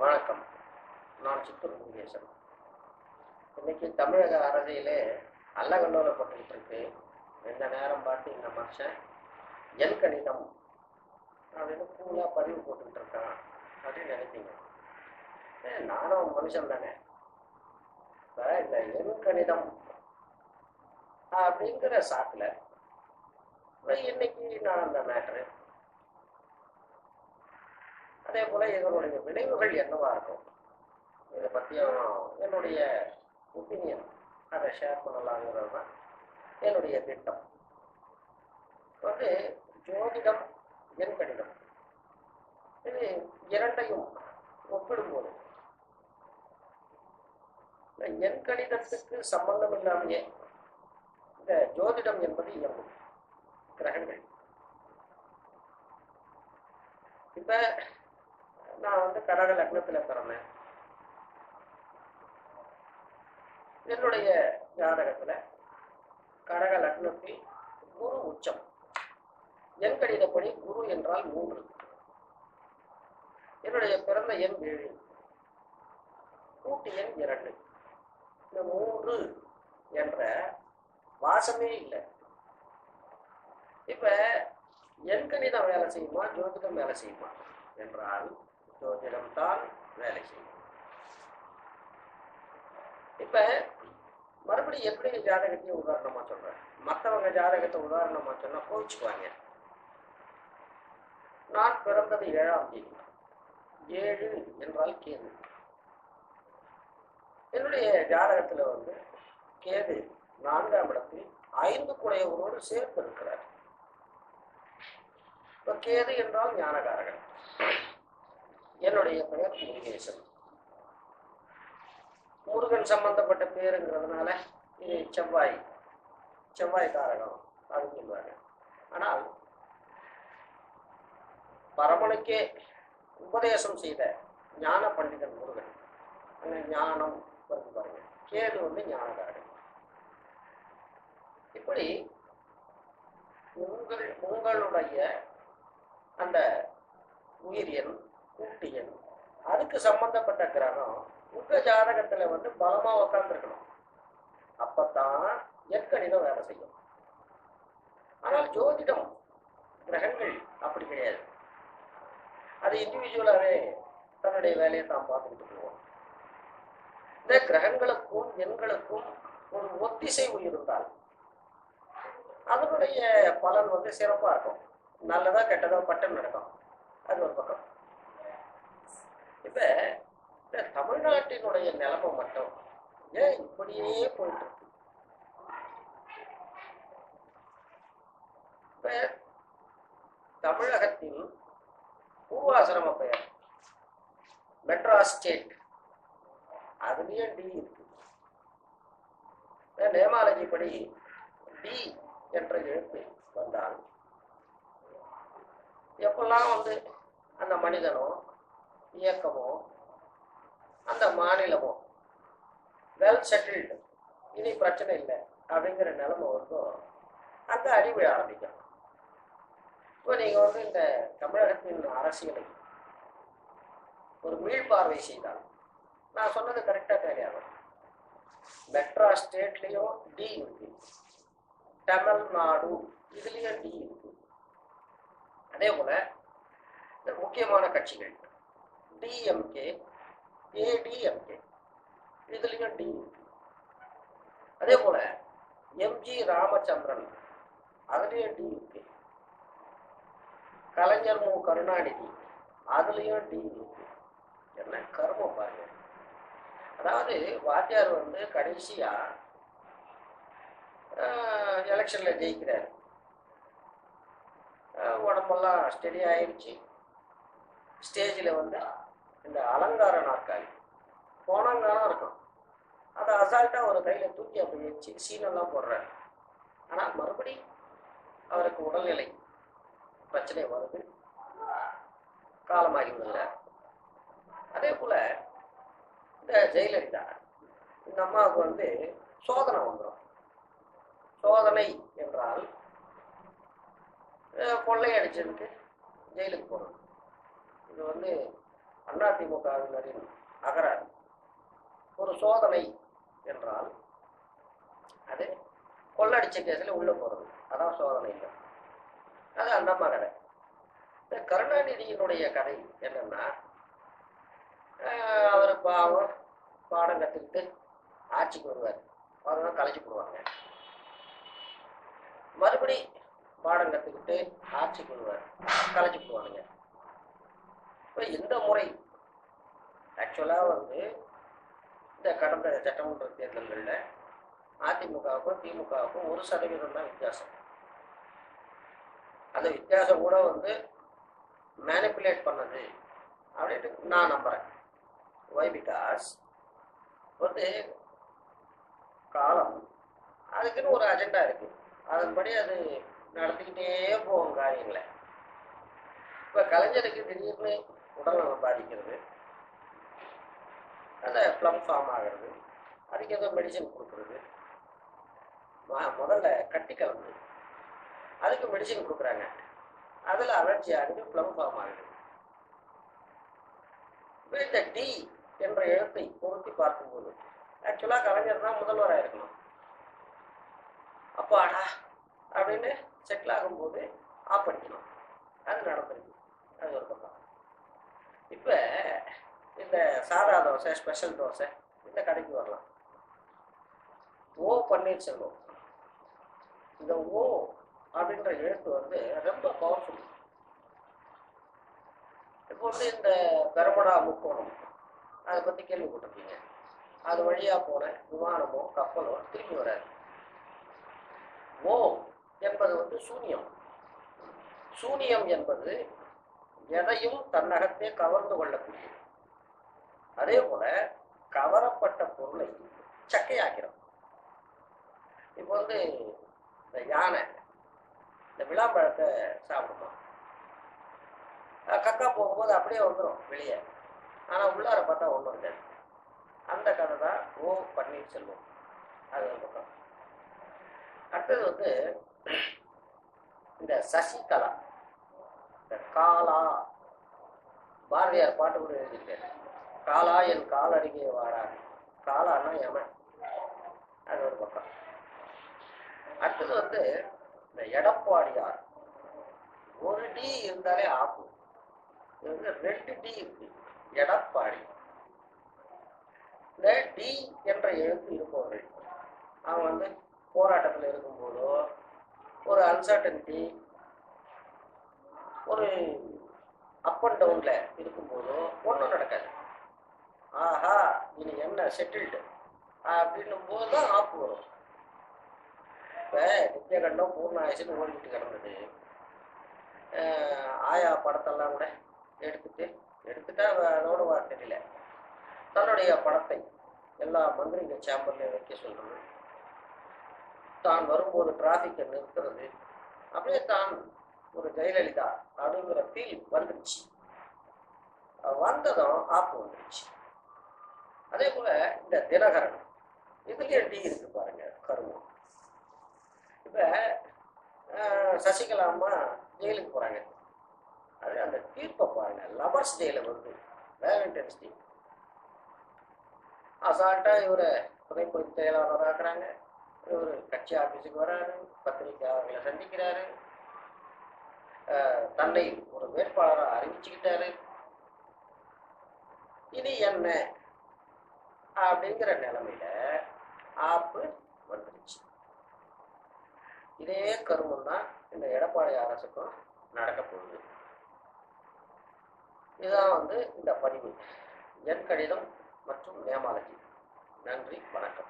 வணக்கம். நான் சித்தூர் முருகேசன். இன்னைக்கு தமிழக அரசியலே அல்லகல்லோலப்பட்டுக்கிட்டு இருக்கு. எந்த நேரம் பார்த்து இந்த மனுஷன் எல் கணிதம் அப்படின்னு கூலா பதிவு போட்டுக்கிட்டு இருக்கான் அப்படின்னு நினைப்பீங்க. நானும் மனுஷன் தானே. இப்போ இந்த எல் கணிதம் அப்படிங்கிற சாக்குல இன்னைக்கு நான் அந்த மேட்ரு அதே போல இதனுடைய விளைவுகள் என்னவா இருக்கும் இதை பற்றியும் என்னுடைய ஒப்பீனியன் அதை ஷேர் பண்ணலாங்கிறது தான் என்னுடைய திட்டம். வந்து ஜோதிடம் எண் கணிதம் இது இரண்டையும் ஒப்பிடும்போது என் எண் கணிதத்துக்கு சம்பந்தம் இல்லாமையே இந்த ஜோதிடம் என்பது இயங்கும் கிரகங்கள். இப்ப நான் வந்து கடக லக்னத்துல பிறந்தேன். என்னுடைய ஜாதகத்துல கடக லக்னத்தில் குரு உச்சம். என் கணிதப்படி குரு என்றால் மூன்று. என்னுடைய பிறந்த எண் ஏழு. கூட்டு எண் இரண்டு. இந்த மூன்று என்ற வாசமே இல்லை. இப்ப எண் கணிதம் வேலை செய்யுமா ஜோதிடம் வேலை செய்யுமா? என்றால் ஜோதிடம் தான் வேலை செய்யும். இப்ப மறுபடியும் எப்படி ஜாதகத்தையும் உதாரணமா சொல்றேன்? மற்றவங்க ஜாதகத்தை உதாரணமா சொன்னா கோவிச்சுக்குவாங்க. நான் பிறந்தது ஏழாம் தேதி. ஏழு என்றால் கேது. என்னுடைய ஜாதகத்துல வந்து கேது நான்காம் இடத்தில் ஐந்து குடையவரோடு சேர்த்து இருக்கிறார் இப்ப கேது என்றால் ஞானகாரகன். என்னுடைய பெயர் முருகேசன் முருகன் சம்பந்தப்பட்ட பேருங்கிறதுனால இது செவ்வாய் செவ்வாய் காரகம் அப்படின்னு சொல்லுவாங்க. ஆனால் பரமனுக்கே உபதேசம் செய்த ஞான பண்டிதன் முருகன் ஞானம் வருது பாருங்க. கேது வந்து ஞானகாரன் இப்படி உங்கள் உங்களுடைய அந்த உயிரியன் கூட்டியன் அதுக்கு சம்பந்தப்பட்ட கிரகம் உங்க ஜாதகத்துல வந்து பலமா உக்காந்துருக்கணும். அப்பத்தான் எற்கணிதம் வேலை செய்யும். ஆனால் ஜோதிடம் கிரகங்கள் அப்படி கிடையாது. அது இண்டிவிஜுவலாவே தன்னுடைய வேலையை தான் பார்த்துக்கிட்டு போவோம். இந்த கிரகங்களுக்கும் எண்களுக்கும் ஒரு ஒத்திசைவு இருந்தால் அதனுடைய பலன் வந்து சிறப்பா இருக்கும். நல்லதா கெட்டதா பட்டம் நடக்கும். அது ஒரு பக்கம். இப்ப இந்த தமிழ்நாட்டினுடைய நிலைமை மட்டும் ஏன் இப்படியே போயிட்டு இருக்கு? இப்ப தமிழகத்தில் பூர்வாசிரம பெயர் மெட்ராஸ் ஸ்டேட். அதுலயும் டி இருக்கு. நேமாலஜி படி டி என்ற எழுத்து வந்தால் எப்பெல்லாம் வந்து அந்த மனிதனும் இயக்கமோ அந்த மாநிலமோ வெல் செட்டில்டு இனி பிரச்சனை இல்லை அப்படிங்கிற நிலைமை வரும் அந்த அழிவு ஆரம்பிக்கும். இப்போ நீங்கள் வந்து இந்த தமிழகத்தின் அரசியலை ஒரு மீள்பார்வை செய்தால் நான் சொன்னது கரெக்டாக தெரியாது. மெட்ராஸ் ஸ்டேட்லேயும் டி இருக்கு. தமிழ்நாடு இதுலேயும் டி இருக்கு. அதே போல இந்த முக்கியமான கட்சிகள் டிஎம்கே ஏடிஎம்கே இதுலயும் டி அதே போல எம்ஜி ராமச்சந்திரன் அதுலயும் டி இருக்கு கலைஞர் மு. கருணாநிதி அதுலயும் டி இருக்கு என்ன கர்மம் பாருங்க. அதாவது வாத்தியார் வந்து கடைசியா எலெக்ஷன்ல ஜெயிக்கிறார். உடம்பெல்லாம் ஸ்டெடி ஆயிடுச்சு. ஸ்டேஜில் வந்து இந்த அலங்கார நாற்காலி. போனாங்காலம் இருக்கும். அதை அசால்ட்டாக ஒரு கையில் தூக்கி அப்படி வச்சு சீனெல்லாம் போடுறாரு. ஆனால் மறுபடி அவருக்கு உடல்நிலை பிரச்சனை வருது. காலமாகி விடுறார் அதே போல் இந்த ஜெயலலிதா இந்த அம்மாவுக்கு வந்து சோதனை வந்துடும். சோதனை என்றால் அஹ் கொள்ளை அடிச்சதுக்கு ஜெயிலுக்கு போகணும். இது வந்து அதிமுகவினரின் அகராதி. ஒரு சோதனை என்றால் அது கொள்ளடிச்ச கேஸில் உள்ள போறது. அதான் சோதனை. இல்லை அது அந்த அம்மா கதை இந்த கருணாநிதியினுடைய கதை என்னன்னா அவர் பாவம் பாடம் கற்றுக்கிட்டு ஆட்சிக்கு வருவார். அவரெல்லாம் கலைச்சு போடுவாங்க. மறுபடி பாடம் கற்றுக்கிட்டு ஆட்சிக்கு வருவார். கலைச்சு போடுவானுங்க. இப்போ இந்த முறை ஆக்சுவலாக வந்து இந்த கடந்த சட்டமன்ற தேர்தல்களில் அதிமுகவுக்கும் திமுகவுக்கும் ஒரு சதவீதம் தான் வித்தியாசம். அந்த வித்தியாசம் கூட வந்து மேனிப்புலேட் பண்ணது அப்படின்ட்டு நான் நம்புறேன். ஒய் பிகாஸ் வந்து காலம் அதுக்குன்னு ஒரு அஜெண்டா இருக்கு. அதன்படி அது நடத்திக்கிட்டே போகும் காரியங்களை. இப்போ கலைஞருக்கு திடீர்னு உடல்நலம் பாதிக்கிறது. அந்த ப்ளம் ஃபார்ம் ஆகிறது. அதுக்கு ஏதோ மெடிசன் கொடுக்குறது முதல்ல கட்டி கலந்து அதுக்கு மெடிசன் கொடுக்குறாங்க. அதில் அலர்ஜி ஆகுது ப்ளம் ஃபார்ம் ஆகுது. இப்ப இந்த டி என்ற எழுத்தை பொருத்தி பார்க்கும்போது ஆக்சுவலாக கலைஞர் தான் முதல்வராக இருக்கணும். அப்போ அப்படின்னு செட்டில் ஆகும்போது ஆஃப் பண்ணிக்கணும் அது நடந்திருக்கு அது ஒரு பக்கம் இப்போ இந்த சாதா தோசை ஸ்பெஷல் தோசை இந்த கடைக்கு வரலாம். ஓ பன்னீர்செல்வம் இந்த ஓ அப்படின்ற எழுத்து வந்து ரொம்ப பவர்ஃபுல் இப்போ வந்து இந்த பெரமடா முக்கோணம். அதை பற்றி கேள்விப்பட்டிருக்கீங்க அது வழியாக போன விமானமோ கப்பலோ திரும்பி வராது. ஓ என்பது வந்து சூனியம். சூனியம் என்பது எதையும் தன்னகத்தே கவர்ந்து கொள்ளக்கூடியது அதே போல கவரப்பட்ட பொருளை சக்கையாக்கிறோம். இப்போ வந்து இந்த யானை இந்த விழாப்பழத்தை சாப்பிடுமா கக்கா போகும்போது அப்படியே வந்துடும் வெளியே. ஆனால் உள்ளார பார்த்தா ஒன்றும் இருக்காது அந்த கதை தான் ஓ பன்னீர்செல்வம். அது ஒரு பக்கம். அடுத்தது வந்து இந்த சசிகலா இந்த காலா. பாரதியார் பாட்டு கூட எழுதியிருக்காரு. காலா என் கால் அருகே வாடா காலான்னா யமன் அது ஒரு பக்கம். அடுத்தது வந்து இந்த எடப்பாடியார் ஒரு டி இருந்தாலே ஆப்பு. இது வந்து ரெண்டு டி இருக்கு. எடப்பாடி. இந்த டி என்ற எழுத்து இருப்பவர்கள் அவன் வந்து போராட்டத்தில் இருக்கும்போதோ ஒரு அன்சர்டனிட்டி ஒரு அப் அண்ட் டவுன்ல இருக்கும்போதோ ஒன்றும் நடக்காது. ஆஹா இனி என்ன செட்டில்டு அப்படின்னும் போது தான் ஆப்பு வரும். இப்போ நித்தியகண்டம் பூர்ண ஆயுசுன்னு ஓடிக்கிட்டு கிடந்தது. ஆயா படத்தெல்லாம் கூட எடுத்துட்டு எடுத்துட்டா அதோட தெரியல. தன்னுடைய படத்தை எல்லா மந்திரிங்க சேம்பர்லையும் வைக்க சொல்றது. தான் வரும்போது டிராஃபிக்கை நிறுத்துறது. அப்படியே தான் ஒரு ஜெயலலிதா அப்படிங்கிற ஃபீல் வந்துடுச்சு வந்ததும் ஆப்பு வந்துடுச்சு அதே போல இந்த தினகரன் இதுலயே டி இருக்கு பாருங்க கருமம். இப்ப சசிகலா அம்மா ஜெயிலுக்கு போறாங்க. அது அந்த தீர்ப்பை பாருங்க லவர்ஸ் டேல வருது. வேலண்டைன்ஸ் டே அசால்ட்டா இவரை புதைப்பொழி செயலாளர் ஆக்குறாங்க. இவர் கட்சி ஆபீஸுக்கு வராரு பத்திரிகையாளர்களை சந்திக்கிறாரு. தன்னை ஒரு வேட்பாளராக அறிவிச்சுக்கிட்டாரு. இனி என்ன? அப்படிங்கிற நிலைமையில ஆப்பு வந்துடுச்சு இதே கருமம் தான் இந்த எடப்பாடி அரசுக்கும் நடக்க போகுது. இதுதான் வந்து இந்த பதிவு. என் கடிதம் மற்றும் நேமாலஜி நன்றி வணக்கம்.